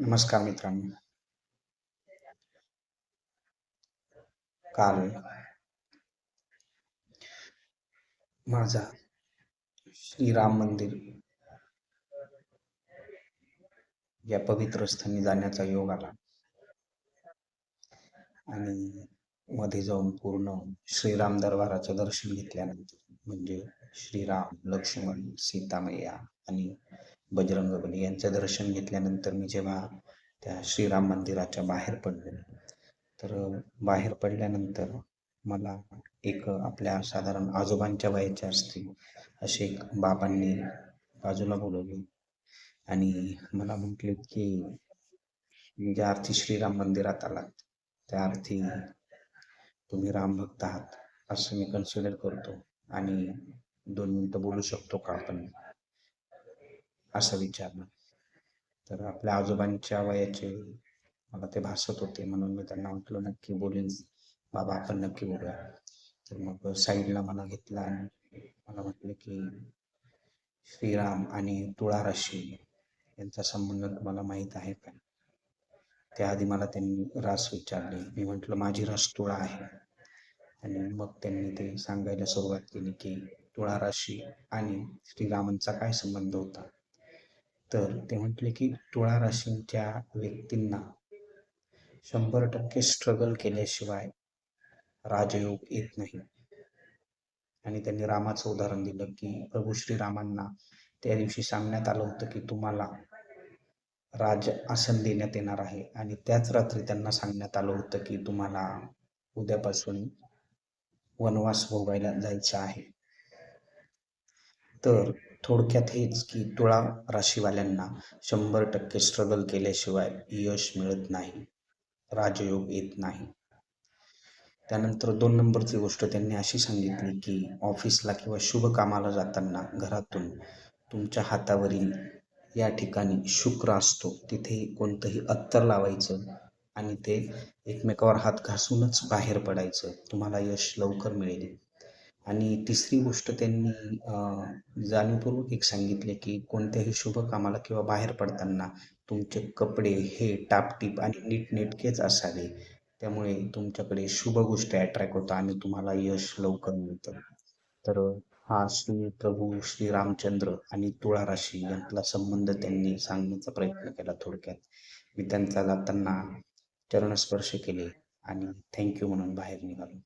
नमस्कार मित्रांनो. काल माझा श्रीराम मंदिर या पवित्र स्थानी जाण्याचा योग आला. आणि मध्ये जाऊन पूर्ण श्रीराम दरबाराचं दर्शन घेतल्यानंतर म्हणजे श्रीराम लक्ष्मण सीतामय्या आणि बजरंगबली यांचं दर्शन घेतल्यानंतर मी जेव्हा त्या श्रीराम मंदिराच्या बाहेर पडले तर बाहेर पडल्यानंतर मला एक आपल्या साधारण आजोबांच्या वयाच्या असतील असे एक बाबांनी बाजूला बोलवले. आणि मला म्हटले की ज्या अर्थी श्रीराम मंदिरात आलात त्या अर्थी तुम्ही राम भक्त आहात असं मी कन्सिडर करतो. आणि दोन मिनटं बोलू शकतो का आपण? असं विचारलं. तर आपल्या आजोबांच्या वयाचे मला ते भासत होते म्हणून मी त्यांना म्हटलं नक्की बोलेन. बाबा आपण नक्की बोलूया. तर मग साईडला मला घेतला आणि मला म्हटलं की श्रीराम आणि तुळा राशी यांचा संबंध तुम्हाला माहीत आहे का? त्याआधी मला त्यांनी रास विचारली. मी म्हटलं माझी रास तुळा आहे. आणि मग त्यांनी ते सांगायला सुरुवात केली की तुळा राशी आणि श्रीरामांचा काय संबंध होता? तर ते म्हटले की तुळा राशींच्या व्यक्तींना शंभर टक्के स्ट्रगल केल्याशिवाय राजयोग येत नाही. आणि त्यांनी रामाचं उदाहरण दिलं की प्रभू श्रीरामांना त्या दिवशी सांगण्यात आलं होतं की तुम्हाला राज आसन देण्यात येणार आहे. आणि त्याच रात्री त्यांना सांगण्यात आलं होतं की तुम्हाला उद्यापासून वनवास भोगायला जायचं आहे. तर थोडक्यात हेच की तुळा राशीवाल्यांना शंभर टक्के स्ट्रगल केल्याशिवाय यश मिळत नाही. राजयोग येत नाही. त्यानंतर दोन नंबरची गोष्ट त्यांनी अशी सांगितली की ऑफिसला किंवा शुभ कामाला जाताना घरातून तुमच्या हातावरील या ठिकाणी शुक्र असतो. तिथे कोणतंही अत्तर लावायचं आणि ते एकमेकावर हात घासूनच बाहेर पडायचं. तुम्हाला यश लवकर मिळेल. आणि तिसरी गोष्ट त्यांनी जाणीवपूर्वक एक सांगितले की कोणत्याही शुभ कामाला किंवा बाहेर पडताना तुमचे कपडे हे टापटीप आणि नीटनेटकेच असावे. त्यामुळे तुमच्याकडे शुभ गोष्टी अट्रॅक्ट होतात आणि तुम्हाला यश लवकर मिळतं. तर हा श्री प्रभू श्री रामचंद्र आणि तुळा राशी यांतला संबंध त्यांनी सांगण्याचा प्रयत्न केला थोडक्यात. मी त्यांचा जाताना चरणस्पर्श केले आणि थँक्यू म्हणून बाहेर निघालो.